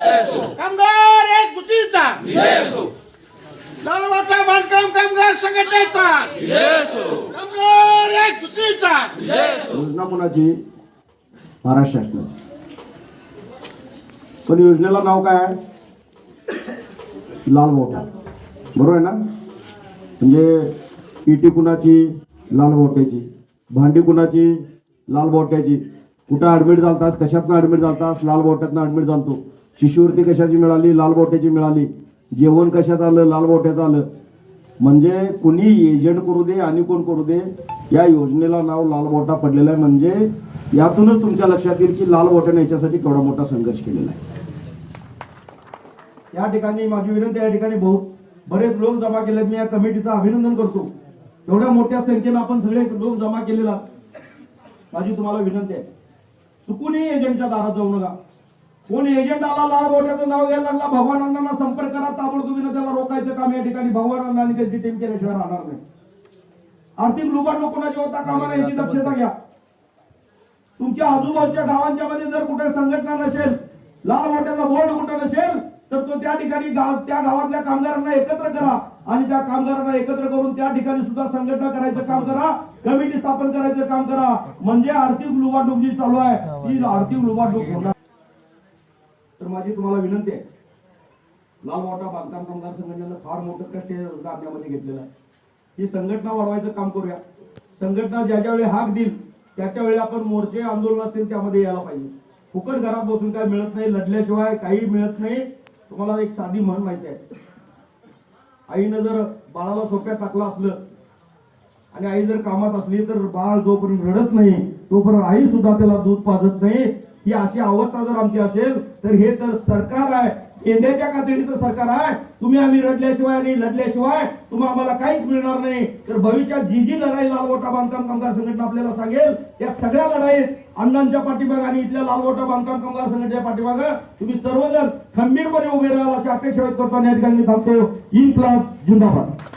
कामगार एकजुटीचा लालवाटा बांधकाम कामगार संघटनेचा. कामगार एकजुटीचा योजना कोणाची महाराष्ट्र शासनाची. पण योजनेला नाव काय आहे? लाल बोटा बरोबर आहे ना? म्हणजे इटी कुणाची? लाल बोट्याची भांडी कुणाची? लाल बोट्याची कुठं ॲडमिट झालतास? कशातनं ॲडमिट झालतास? लाल बोट्यातनं ॲडमिट झालतो. शिष्यवृत्ती कशाची मिळाली? लाल बोट्याची मिळाली. जेवण कशात आलं? लाल बोट्याचं आलं. म्हणजे कुणी एजंट करू दे आणि कोण करू दे या योजनेला नाव लाल बोटा पडलेला आहे. म्हणजे यातूनच तुमच्या लक्षात येईल की लाल बोट्याने याच्यासाठी केवढा मोठा संघर्ष केलेला आहे. या ठिकाणी माझी विनंती या ठिकाणी बहुत बरेच लोक जमा केलेत. मी या कमिटीचं अभिनंदन करतो. एवढ्या मोठ्या संख्येनं आपण सगळे लोक जमा केलेला. माझी तुम्हाला विनंती आहे. चुकूनही एजंटच्या दारात जाऊ नका. कोण एजंट आला लाल बोट्याचं नाव घ्यायला लागला भगवानांना संपर्क करा ताबडतोबीनं त्याला रोखायचं काम या ठिकाणी. भगवानांना आणि त्यांची टीम केल्याशिवाय राहणार नाही. आर्थिक लुबाडलो कोणाची होता कामाला याची दक्षता घ्या. तुमच्या आजूबाजूच्या गावांच्या मध्ये जर कुठे संघटना नसेल लाल वाट्याचा बोर्ड कुठं नसेल तर तो त्या ठिकाणी गाव त्या गावातल्या कामगारांना एकत्र करा आणि त्या कामगारांना एकत्र करून त्या ठिकाणी सुद्धा संघटना करायचं काम करा कमिटी स्थापन करायचं काम करा. म्हणजे आर्थिक लुबाडूक जी चालू आहे. ती आर्थिक लुबाडूक होणार माझी तुम्हाला विनंती आहे. लाल मोठा बांधकाम कामगार संघटनेनं फार मोठं कष्ट आपल्यामध्ये घेतलेलं आहे. ही संघटना वाढवायचं काम करूया. संघटना ज्याच्या वेळी हाक देईल त्याच्या वेळी आपण मोर्चे आंदोलन असतील त्यामध्ये यायला पाहिजे. फुकट घरात बसून काय मिळत नाही लढल्याशिवाय काही मिळत नाही तुम्हाला एक साधी म्हण माहिती आहे. आईनं जर बाळाला सोप्यात टाकलं असलं आणि आई जर कामात असली तर बाळ जोपर्यंत रडत नाही तोपर्यंत आई सुद्धा त्याला दूध पाजत नाही ही अशी अवस्था जर आमची असेल तर हे तर सरकार आहे. केंद्राच्या कातडीचं सरकार आहे. तुम्ही आम्ही रडल्याशिवाय आणि लढल्याशिवाय तुम्ही आम्हाला काहीच मिळणार नाही. तर भविष्यात जी जी लढाई लालगोटा बांधकाम कामगार संघटना आपल्याला सांगेल त्या सगळ्या लढाईत अण्णांच्या पाठीमाग आणि इथल्या लालगोटा बांधकाम कामगार संघटनेच्या पाठीमाग तुम्ही सर्वजण खंबीरपणे उभे राहाल अशी अपेक्षा व्यक्त करतो या ठिकाणी थांबतो. थांबतो क्लास जिंदाबाद.